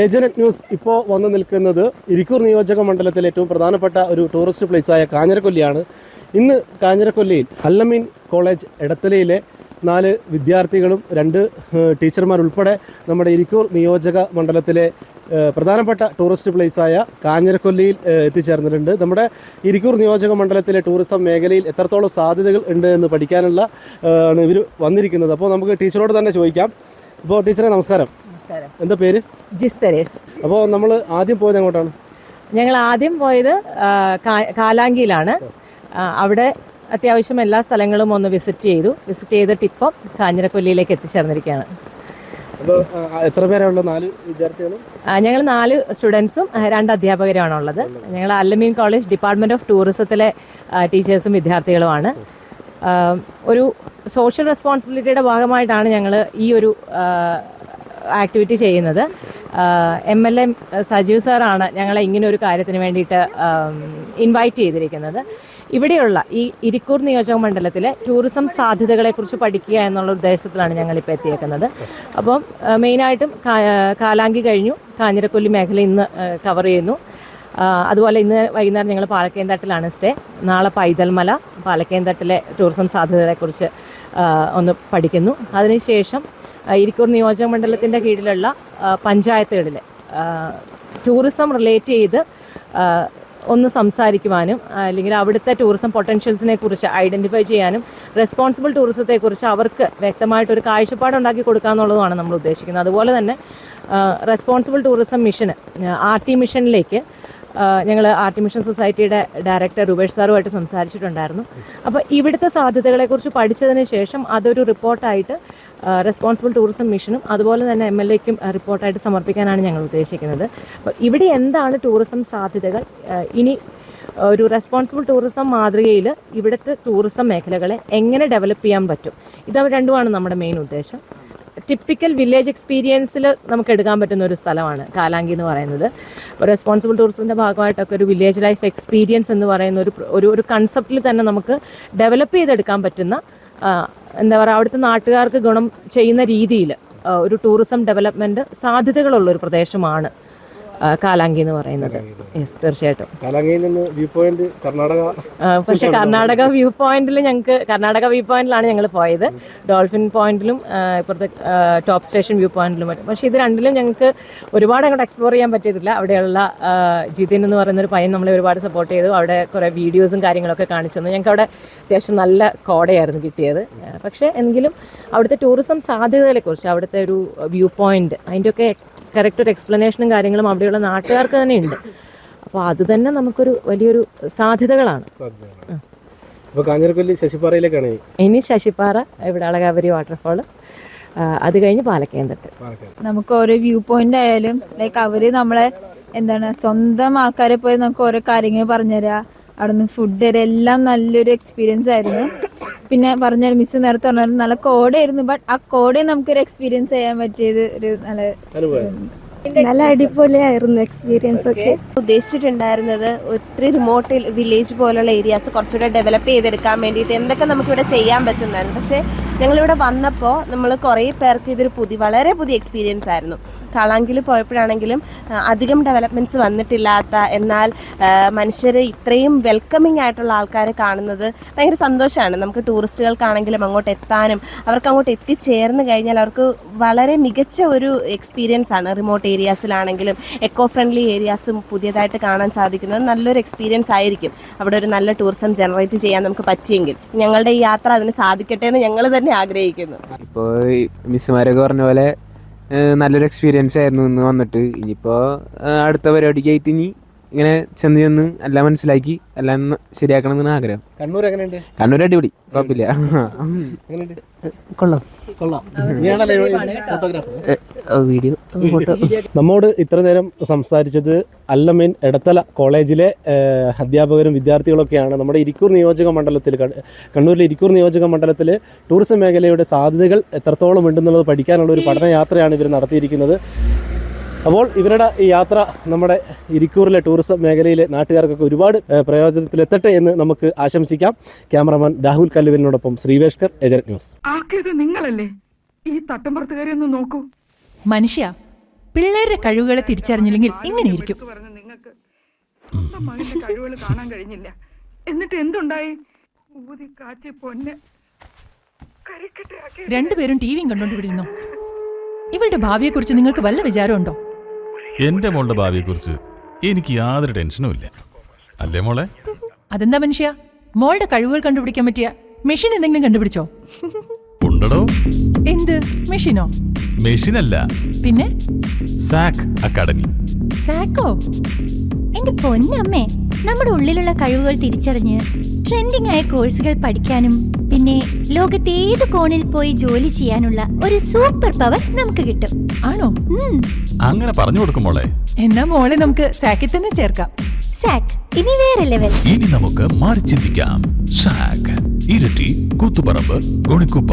ഏജനറ്റ് news ഇപ്പോൾ വന്നു നിൽക്കുന്നത് ഇരിക്കൂർ നിയോജക മണ്ഡലത്തിലെ ഏറ്റവും പ്രധാനപ്പെട്ട ഒരു ടൂറിസ്റ്റ് പ്ലേസായ കാഞ്ഞിരക്കൊല്ലിയാണ്. ഇന്ന് കാഞ്ഞിരക്കൊല്ലിയിൽ അല്ലമീൻ കോളേജ് എടത്തലയിലെ നാല് വിദ്യാർത്ഥികളും രണ്ട് ടീച്ചർമാരുൾപ്പെടെ നമ്മുടെ ഇരിക്കൂർ നിയോജക മണ്ഡലത്തിലെ പ്രധാനപ്പെട്ട ടൂറിസ്റ്റ് പ്ലേസായ കാഞ്ഞിരക്കൊല്ലിയിൽ എത്തിച്ചേർന്നിട്ടുണ്ട്. നമ്മുടെ ഇരിക്കൂർ നിയോജക മണ്ഡലത്തിലെ ടൂറിസം മേഖലയിൽ എത്രത്തോളം സാധ്യതകൾ ഉണ്ട് എന്ന് പഠിക്കാനുള്ള ആണ് ഇവർ വന്നിരിക്കുന്നത്. അപ്പോൾ നമുക്ക് ടീച്ചറോട് തന്നെ ചോദിക്കാം. അപ്പോൾ ടീച്ചറെ നമസ്കാരം. നമസ്കാരം. എന്താ പേര്? ജിസ് തെരേസ്. അപ്പോൾ നമ്മൾ ആദ്യം പോയത് എങ്ങോട്ടാണ്? ഞങ്ങൾ ആദ്യം പോയത് കാലാങ്കിയിലാണ്. അവിടെ അത്യാവശ്യം എല്ലാ സ്ഥലങ്ങളും ഒന്ന് വിസിറ്റ് ചെയ്തു. വിസിറ്റ് ചെയ്തിട്ട് ഇപ്പം കാഞ്ഞിരക്കൊല്ലിയിലേക്ക് എത്തിച്ചേർന്നിരിക്കുകയാണ്. എത്ര പേരാണുള്ളത്? നാല് വിദ്യാർത്ഥികളും? ഞങ്ങൾ നാല് സ്റ്റുഡൻസും രണ്ട് അധ്യാപകരുമാണ് ഉള്ളത് ഞങ്ങൾ അല്ലമീൻ കോളേജ് ഡിപ്പാർട്ട്മെന്റ് ഓഫ് ടൂറിസത്തിലെ ടീച്ചേഴ്സും വിദ്യാർത്ഥികളുമാണ്. ഒരു സോഷ്യൽ റെസ്പോൺസിബിലിറ്റിയുടെ ഭാഗമായിട്ടാണ് ഞങ്ങൾ ഈ ഒരു ആക്ടിവിറ്റി ചെയ്യുന്നത്. എം എൽ എ സജീവ് സാറാണ് ഞങ്ങളെ ഇങ്ങനെ ഒരു കാര്യത്തിന് വേണ്ടിയിട്ട് ഇൻവൈറ്റ് ചെയ്തിരിക്കുന്നത്. ഇവിടെയുള്ള ഈ ഇരിക്കൂർ നിയോജക മണ്ഡലത്തിലെ ടൂറിസം സാധ്യതകളെക്കുറിച്ച് പഠിക്കുക എന്നുള്ള ഉദ്ദേശത്തിലാണ് ഞങ്ങളിപ്പോൾ എത്തിയേക്കുന്നത്. അപ്പം മെയിനായിട്ടും കാലാങ്കി കഴിഞ്ഞു. കാഞ്ഞിരക്കൊല്ലി മേഖല ഇന്ന് കവർ ചെയ്യുന്നു. അതുപോലെ ഇന്ന് വൈകുന്നേരം ഞങ്ങൾ പാലക്കേന്തട്ടിലാണ് സ്റ്റേ നാളെ പൈതൽമല പാലക്കേന്തട്ടിലെ ടൂറിസം സാധ്യതകളെക്കുറിച്ച് ഒന്ന് പഠിക്കുന്നു. അതിനുശേഷം ഇരിക്കൂർ നിയോജക മണ്ഡലത്തിന്റെ കീഴിലുള്ള പഞ്ചായത്തുകളിൽ ടൂറിസം റിലേറ്റ് ചെയ്ത് ഒന്ന് സംസാരിക്കുവാനും അല്ലെങ്കിൽ അവിടുത്തെ ടൂറിസം പൊട്ടൻഷ്യൽസിനെ കുറിച്ച് ഐഡന്റിഫൈ ചെയ്യാനും റെസ്പോൺസിബിൾ ടൂറിസത്തെക്കുറിച്ച് അവർക്ക് വ്യക്തമായിട്ടൊരു കാഴ്ചപ്പാട് ഉണ്ടാക്കി കൊടുക്കുക എന്നുള്ളതാണ് നമ്മൾ ഉദ്ദേശിക്കുന്നത്. അതുപോലെ തന്നെ റെസ്പോൺസിബിൾ ടൂറിസം മിഷന് ആർ ടി മിഷനിലേക്ക് ഞങ്ങൾ ആർട്ടി മിഷൻ സൊസൈറ്റിയുടെ ഡയറക്ടർ രൂപേഷ് സാറുമായിട്ട് സംസാരിച്ചിട്ടുണ്ടായിരുന്നു. അപ്പോൾ ഇവിടുത്തെ സാധ്യതകളെക്കുറിച്ച് പഠിച്ചതിന് ശേഷം അതൊരു റിപ്പോർട്ടായിട്ട് റെസ്പോൺസിബിൾ ടൂറിസം മിഷനും അതുപോലെ തന്നെ എം എൽ എക്കും റിപ്പോർട്ടായിട്ട് സമർപ്പിക്കാനാണ് ഞങ്ങൾ ഉദ്ദേശിക്കുന്നത്. അപ്പോൾ ഇവിടെ എന്താണ് ടൂറിസം സാധ്യതകൾ? ഇനി ഒരു റെസ്പോൺസിബിൾ ടൂറിസം മാതൃകയിൽ ഇവിടുത്തെ ടൂറിസം മേഖലകളെ എങ്ങനെ ഡെവലപ്പ് ചെയ്യാൻ പറ്റും? ഇത് രണ്ടുമാണ് നമ്മുടെ മെയിൻ ഉദ്ദേശം. ടിപ്പിക്കൽ വില്ലേജ് എക്സ്പീരിയൻസിൽ നമുക്ക് എടുക്കാൻ പറ്റുന്ന ഒരു സ്ഥലമാണ് കാലാങ്കി എന്ന് പറയുന്നത്. റെസ്പോൺസിബിൾ ടൂറിസത്തിന്റെ ഭാഗമായിട്ടൊക്കെ ഒരു വില്ലേജ് ലൈഫ് എക്സ്പീരിയൻസ് എന്ന് പറയുന്ന ഒരു ഒരു ഒരു കൺസെപ്റ്റിൽ തന്നെ നമുക്ക് ഡെവലപ്പ് ചെയ്തെടുക്കാൻ പറ്റുന്ന എന്താ പറയുക അവിടുത്തെ നാട്ടുകാർക്ക് ഗുണം ചെയ്യുന്ന രീതിയിൽ ഒരു ടൂറിസം ഡെവലപ്മെന്റ് സാധ്യതകളുള്ള ഒരു പ്രദേശമാണ്. കാലാങ്കി എന്ന് പറയുന്നത്. യെസ് തീർച്ചയായിട്ടും. കാലാങ്കയിൽ നിന്ന് വ്യൂ പോയിന്റ് കർണാടക പക്ഷെ കർണാടക വ്യൂ പോയിന്റിൽ ഞങ്ങൾക്ക് കർണാടക വ്യൂ പോയിന്റിലാണ് ഞങ്ങൾ പോയത്. ഡോൾഫിൻ പോയിന്റിലും ഇപ്പുറത്തെ ടോപ്പ് സ്റ്റേഷൻ വ്യൂ പോയിന്റിലും മറ്റും. പക്ഷേ ഇത് രണ്ടിലും ഞങ്ങൾക്ക് ഒരുപാട് അങ്ങോട്ട് എക്സ്പ്ലോർ ചെയ്യാൻ പറ്റിയിട്ടില്ല അവിടെയുള്ള ജിതിൻ എന്ന് പറയുന്ന ഒരു പയ്യൻ നമ്മളെ ഒരുപാട് സപ്പോർട്ട് ചെയ്തു. അവിടെ കുറേ വീഡിയോസും കാര്യങ്ങളൊക്കെ കാണിച്ചു തന്നു. ഞങ്ങൾക്ക് അവിടെ അത്യാവശ്യം നല്ല കോടയായിരുന്നു കിട്ടിയത്. പക്ഷേ എങ്കിലും അവിടുത്തെ ടൂറിസം സാധ്യതകളെക്കുറിച്ച് അവിടുത്തെ ഒരു വ്യൂ പോയിന്റ് അതിന്റെയൊക്കെ കറക്റ്റ് ഒരു എക്സ്പ്ലനേഷനും കാര്യങ്ങളും അവിടെയുള്ള നാട്ടുകാർക്ക് തന്നെ ഉണ്ട്. അപ്പോൾ അത് തന്നെ നമുക്കൊരു വലിയൊരു സാധ്യതകളാണ്. അപ്പോൾ ശശിപ്പാറയിലേക്കാണ് ഇനി? ശശിപ്പാറ ഇവിടെ അളകാവരി വാട്ടർഫോൾ അത് കഴിഞ്ഞ് പാലക്കേന്തട്ട്. തട്ട് നമുക്ക് ഓരോ വ്യൂ പോയിന്റ് ആയാലും ലൈക്ക് അവർ നമ്മളെ എന്താണ് സ്വന്തം ആൾക്കാരെ പോയി നമുക്ക് ഓരോ കാര്യങ്ങൾ പറഞ്ഞുതരാ. അവിടെ നിന്ന് ഫുഡ് തരാം. എല്ലാം നല്ലൊരു എക്സ്പീരിയൻസ് ആയിരുന്നു. പിന്നെ പറഞ്ഞ മിസ് നേരത്തെ പറഞ്ഞാലും നല്ല കോടയായിരുന്നു ബട്ട് ആ കോഡേ നമുക്കൊരു എക്സ്പീരിയൻസ് ചെയ്യാൻ പറ്റിയത് ഒരു നല്ല നല്ല അടിപൊളിയായിരുന്നു എക്സ്പീരിയൻസ് ഒക്കെ. ഉദ്ദേശിച്ചിട്ടുണ്ടായിരുന്നത് ഒത്തിരി റിമോട്ട് വില്ലേജ് പോലുള്ള ഏരിയാസ് കുറച്ചുകൂടെ ഡെവലപ്പ് ചെയ്തെടുക്കാൻ വേണ്ടിയിട്ട് എന്തൊക്കെ നമുക്കിവിടെ ചെയ്യാൻ പറ്റുന്നതായിരുന്നു പക്ഷേ ഞങ്ങളിവിടെ വന്നപ്പോൾ നമ്മൾ കുറേ പേർക്ക് ഇതൊരു പുതിയ വളരെ പുതിയ എക്സ്പീരിയൻസ് ആയിരുന്നു. കാളാങ്കിൽ പോയപ്പോഴാണെങ്കിലും അധികം ഡെവലപ്മെന്റ്സ് വന്നിട്ടില്ലാത്ത എന്നാൽ മനുഷ്യർ ഇത്രയും വെൽക്കമിങ് ആയിട്ടുള്ള ആൾക്കാരെ കാണുന്നത് ഭയങ്കര സന്തോഷമാണ് നമുക്ക് ടൂറിസ്റ്റുകൾക്കാണെങ്കിലും അങ്ങോട്ട് എത്താനും അവർക്ക് അങ്ങോട്ട് എത്തിച്ചേർന്ന് കഴിഞ്ഞാൽ അവർക്ക് വളരെ മികച്ച ഒരു എക്സ്പീരിയൻസ് ആണ്. റിമോട്ട് ഏരിയാസിലാണെങ്കിലും എക്കോ ഫ്രണ്ട്ലി ഏരിയാസും പുതിയതായിട്ട് കാണാൻ സാധിക്കുന്നത് നല്ലൊരു എക്സ്പീരിയൻസ് ആയിരിക്കും. അവിടെ ഒരു നല്ല ടൂറിസം ജനറേറ്റ് ചെയ്യാൻ നമുക്ക് പറ്റിയെങ്കിൽ. ഞങ്ങളുടെ ഈ യാത്ര അതിന് സാധിക്കട്ടെ എന്ന് ഞങ്ങൾ തന്നെ ആഗ്രഹിക്കുന്നു. ഇപ്പോൾ മിസ്സുമാരൊക്കെ പറഞ്ഞ പോലെ നല്ലൊരു എക്സ്പീരിയൻസ് ആയിരുന്നു ഇന്ന് വന്നിട്ട്. ഇനിയിപ്പോൾ അടുത്ത പരിപാടിക്കായിട്ട് ഇനി ഇങ്ങനെ ചെന്ന് ചെന്ന് എല്ലാം മനസ്സിലാക്കി എല്ലാം ശരിയാക്കണം എന്നാണ് ആഗ്രഹം. കണ്ണൂർ എങ്ങനെയുണ്ട്? കണ്ണൂർ അടിപൊളി. കുഴപ്പമില്ല. കൊള്ളാം. കൊള്ളാം. ഫോട്ടോഗ്രാഫർ വീഡിയോ ഫോട്ടോ നമ്മോട് ഇത്ര നേരം സംസാരിച്ചത് അല്ലമീൻ എടത്തല കോളേജിലെ അധ്യാപകരും വിദ്യാർത്ഥികളൊക്കെയാണ്. നമ്മുടെ ഇരിക്കൂർ നിയോജക മണ്ഡലത്തിൽ കണ്ണൂരിലെ ഇരിക്കൂർ നിയോജക മണ്ഡലത്തിൽ ടൂറിസം മേഖലയുടെ സാധ്യതകൾ എത്രത്തോളം ഉണ്ടെന്നുള്ളത് പഠിക്കാനുള്ള ഒരു പഠനയാത്രയാണ് ഇവർ നടത്തിയിരിക്കുന്നത്. അപ്പോൾ ഇവരുടെ ഈ യാത്ര നമ്മുടെ ഇരിക്കൂറിലെ ടൂറിസം മേഖലയിലെ നാട്ടുകാർക്കൊക്കെ ഒരുപാട് പ്രയോജനത്തിലെത്തട്ടെ എന്ന് നമുക്ക് ആശംസിക്കാം. ക്യാമറമാൻ രാഹുൽ കല്ലുവിനോടൊപ്പം ശ്രീവേഷ്കർ ഏജന്റ് ന്യൂസ് ആക്കിയത് നിങ്ങളല്ലേ? ഈ തട്ടമ്പുറത്തുകാരി ഒന്ന് നോക്കൂ. മനുഷ്യ പിള്ളേരുടെ കഴിവുകളെ തിരിച്ചറിഞ്ഞില്ലെങ്കിൽ ഇങ്ങനെയിരിക്കും. ഇരിക്കും മകന്റെ കഴിവുകൾ കാണാൻ കഴിഞ്ഞില്ല. എന്നിട്ട് എന്തുണ്ടായി? ഊതി കാച്ചി പൊന്നെ കരിക്കട്ടയാക്കി രണ്ടുപേരും ടി വിയും കണ്ടോണ്ടിരുന്നു ഇവളുടെ ഭാവിയെക്കുറിച്ച് നിങ്ങൾക്ക് വല്ല വിചാരമുണ്ടോ? എന്റെ മോളുടെ ഭാവിയെക്കുറിച്ച് എനിക്ക് യാതൊരു ടെൻഷനും ഇല്ല. അല്ലേ മോളെ? അതെന്താ മനുഷ്യ? മോളുടെ കഴിവുകൾ കണ്ടുപിടിക്കാൻ പറ്റിയ മെഷീൻ എന്തെങ്കിലും കണ്ടുപിടിച്ചോ? ഉണ്ടടോ. എന്ത്? മെഷീനോ? മെഷീനല്ല. പിന്നെ? സാക് അക്കാഡമി. സാക്കോ? എന്റെ പൊന്നമ്മേ നമ്മുടെ ഉള്ളിലുള്ള കഴിവുകൾ തിരിച്ചറിഞ്ഞ് ട്രെൻഡിംഗ് ആയ കോഴ്സുകൾ പഠിക്കാനും പിന്നെ ലോകത്തെ ഏത് കോണിൽ പോയി ജോലി ചെയ്യാനുള്ള ഒരു സൂപ്പർ പവർ നമുക്ക് കിട്ടും. ആണോ? അങ്ങനെ പറഞ്ഞു കൊടുക്കും മോളെ. എന്നാ മോളെ നമുക്ക് സാക്കിൽ തന്നെ ചേർക്കാം. സാക്ക് ഇനി വേറെ ലെവൽ. ഇനി നമുക്ക് മാറി ചിന്തിക്കാം. സാക് ഇരട്ടി കൂത്തുപറമ്പ് ഗുണിക്കുപ്പ.